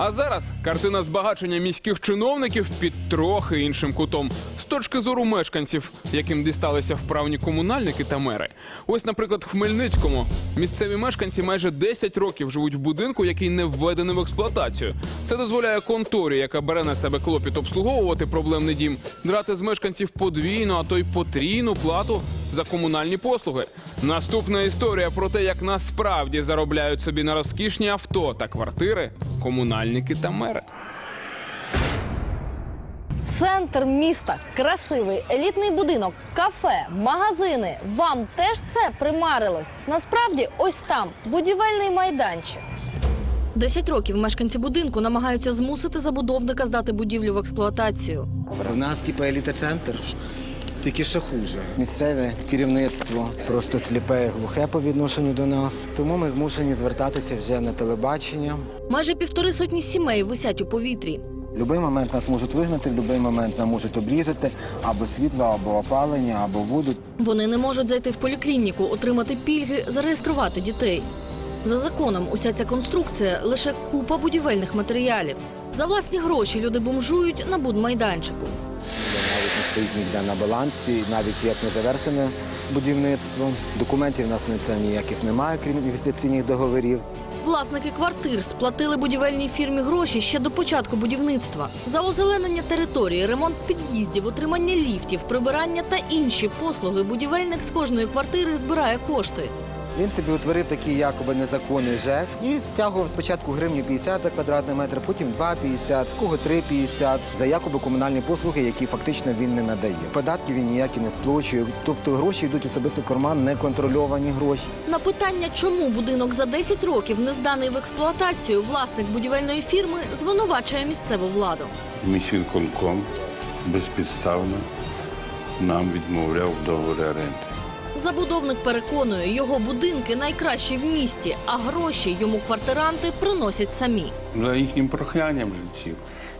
А зараз картина збагачення міських чиновників під трохи іншим кутом з точки зору мешканців, яким дісталися вправні комунальники та мери. Ось, наприклад, в Хмельницькому місцеві мешканці майже 10 років живуть в будинку, який не введений в експлуатацію. Це дозволяє конторі, яка бере на себе клопіт обслуговувати проблемний дім, драти з мешканців подвійну, а то й потрійну плату за комунальні послуги. Наступна історія про те, як насправді заробляють собі на розкішні авто та квартири комунальники та мери. Центр міста, красивий елітний будинок, кафе, магазини. Вам теж це примарилось? Насправді, ось там будівельний майданчик. Десять років мешканці будинку намагаються змусити забудовника здати будівлю в експлуатацію. У нас типу еліта-центр, тільки ще хуже. Місцеве керівництво просто сліпе і глухе по відношенню до нас. Тому ми змушені звертатися вже на телебачення. Майже півтори сотні сімей висять у повітрі. В будь-який момент нас можуть вигнати, в будь-який момент нам можуть обрізати або світло, або опалення, або воду. Вони не можуть зайти в поліклініку, отримати пільги, зареєструвати дітей. За законом, уся ця конструкція лише купа будівельних матеріалів. За власні гроші люди бомжують на будмайданчику. Не стоїть ніде на балансі, навіть як не завершене будівництво. Документів у нас на це ніяких немає, крім інвестиційних договорів. Власники квартир сплатили будівельній фірмі гроші ще до початку будівництва. За озеленення території, ремонт під'їздів, отримання ліфтів, прибирання та інші послуги будівельник з кожної квартири збирає кошти. Він собі утворив такий якоби незаконний ЖЕК і стягував спочатку гривню 50 за квадратний метр, потім 2,50, з кого 3,50 за якоби комунальні послуги, які фактично він не надає. Податки він ніякі не сплачує. Тобто гроші йдуть особисто в карман, неконтрольовані гроші. На питання, чому будинок за 10 років не зданий в експлуатацію, власник будівельної фірми звинувачує місцеву владу. Міськвиконком безпідставно нам відмовляв в договорі оренди. Забудовник переконує, його будинки найкращі в місті, а гроші йому квартиранти приносять самі. За їхнім проханням жильців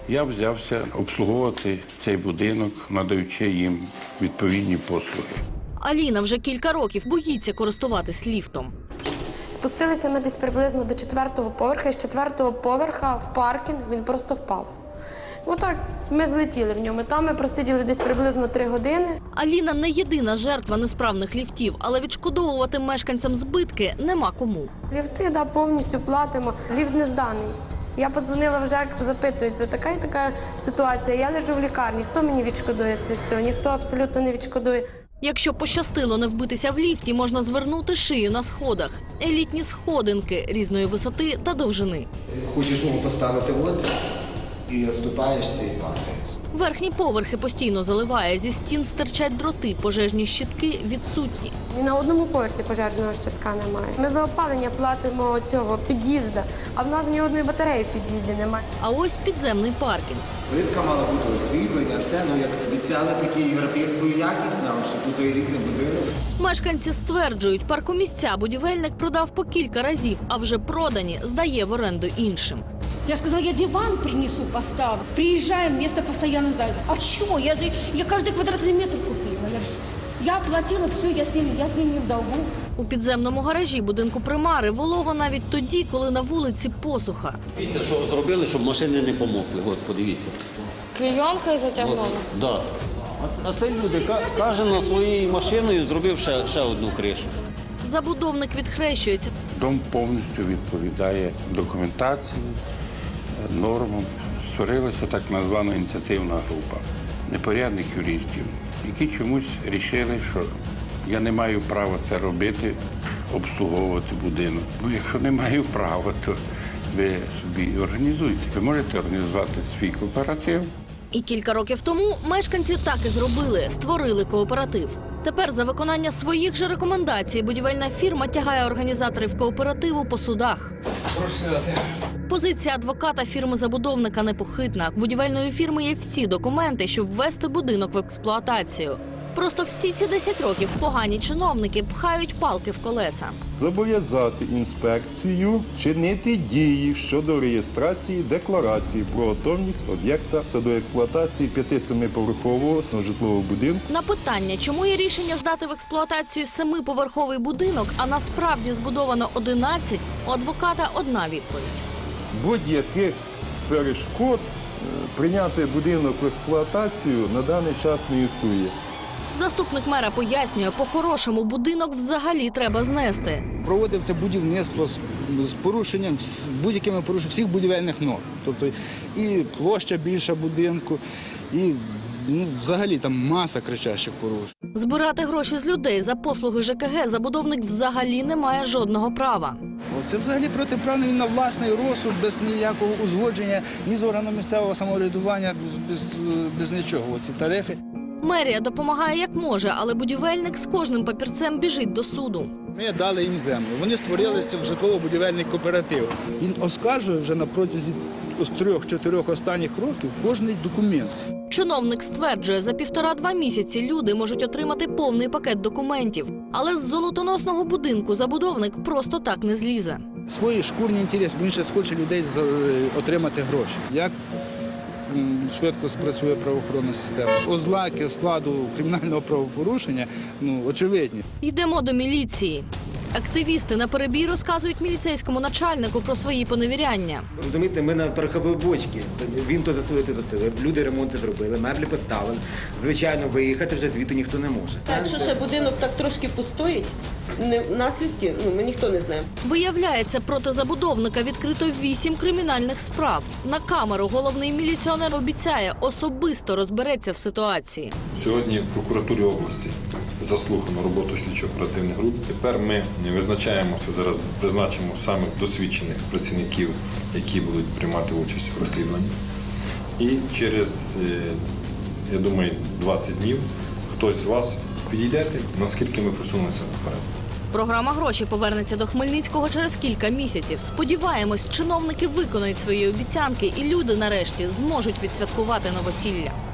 я взявся обслуговувати цей будинок, надаючи їм відповідні послуги. Аліна вже кілька років боїться користуватись ліфтом. Спустилися ми десь приблизно до четвертого поверха, і з четвертого поверха в паркінг він просто впав. Отак ми злетіли в ньому. Там ми просиділи десь приблизно три години. Аліна не єдина жертва несправних ліфтів, але відшкодовувати мешканцям збитки нема кому. Ліфти да, повністю платимо. Ліфт не зданий. Я подзвонила в ЖЕК, запитую, це така і така ситуація. Я лежу в лікарні. Хто мені відшкодує це все? Ніхто абсолютно не відшкодує. Якщо пощастило не вбитися в ліфті, можна звернути шию на сходах. Елітні сходинки різної висоти та довжини. Хочеш ногу поставити от і оступаєшся і падаєш. Верхні поверхи постійно заливає, зі стін стирчать дроти, пожежні щитки відсутні. Ні на одному поверсі пожежного щитка немає. Ми за опалення платимо цього під'їзда, а в нас ні одної батареї в під'їзді немає. А ось підземний паркінг. Плитка мала бути освітлення, все, ну як обіцяли такі європейську якість нам, що тут елітний будинок. Мешканці стверджують, паркомісця будівельник продав по кілька разів, а вже продані здає в оренду іншим. Я сказала, я диван принесу, поставлю. Приезжаем, место постоянно занято. А чего? Я, я каждый квадратный метр купила. Я, я оплатила все, я с, ним, я с ним не в долгу. У підземному гаражі будинку примари волого навіть тоді, коли на вулиці посуха. Дивіться, що зробили, щоб машини не помокли. От, подивіться. Клейонкою затягнули. Да. А, це- люди кожен на своєю машиною зробив ще, ще одну кришу. Забудовник відхрещується. Дом повністю відповідає документації, нормам. Створилася так названа ініціативна група непорядних юристів, які чомусь рішили, що я не маю права це робити, обслуговувати будинок. Ну, якщо не маю права, то ви собі організуйте. Ви можете організувати свій кооператив. І кілька років тому мешканці так і зробили, створили кооператив. Тепер за виконання своїх же рекомендацій будівельна фірма тягає організаторів кооперативу по судах. Позиція адвоката фірми забудовника непохитна. Будівельної фірми є всі документи, щоб ввести будинок в експлуатацію. Просто всі ці 10 років погані чиновники пхають палки в колеса. Зобов'язати інспекцію чинити дії щодо реєстрації декларації про готовність об'єкта та до експлуатації 5-7-поверхового житлового будинку На питання, чому є рішення здати в експлуатацію семиповерховий будинок, а насправді збудовано 11, у адвоката одна відповідь. будь-яких перешкод е, прийняти будинок в експлуатацію на даний час не існує. Заступник мера пояснює, по-хорошому будинок взагалі треба знести. проводився будівництво з, з порушенням будь-якими порушеннями всіх будівельних норм. Тобто і площа більша будинку, і ну, взагалі там маса кричащих порушень. Збирати гроші з людей за послуги ЖКГ забудовник взагалі не має жодного права. Це взагалі протиправно він на власний розсуд, без ніякого узгодження, ні з органом місцевого самоврядування, без, без нічого. Оці тарифи. Мерія допомагає як може, але будівельник з кожним папірцем біжить до суду. Ми дали їм землю. Вони створилися в житлово-будівельний кооператив. Він оскаржує вже на протязі з трьох-чотирьох останніх років кожний документ. Чиновник стверджує, за півтора-два місяці люди можуть отримати повний пакет документів. Але з золотоносного будинку забудовник просто так не злізе. свої шкурні інтереси, бо він ще хоче людей отримати гроші. Як швидко спрацює правоохоронна система? Ознаки складу кримінального правопорушення ну, очевидні. Йдемо до міліції. Активісти на перебій розказують міліцейському начальнику про свої поневіряння. Розумієте, ми на пороховій бочці. Він то засилив, то засилив. Люди ремонти зробили, меблі поставили. Звичайно, виїхати вже звідти ніхто не може. Якщо ще будинок так трошки постоїть, не, наслідки ну, ми ніхто не знає. Виявляється, проти забудовника відкрито вісім кримінальних справ. На камеру головний міліціонер обіцяє особисто розбереться в ситуації. Сьогодні в прокуратурі області заслухано роботу слідчо-оперативних груп. Тепер ми визначаємося зараз, призначимо самих досвідчених працівників, які будуть приймати участь в розслідуванні. І через, е, я думаю, 20 днів хтось з вас підійдете, наскільки ми просунулися вперед. Програма гроші повернеться до Хмельницького через кілька місяців. Сподіваємось, чиновники виконають свої обіцянки, і люди нарешті зможуть відсвяткувати новосілля.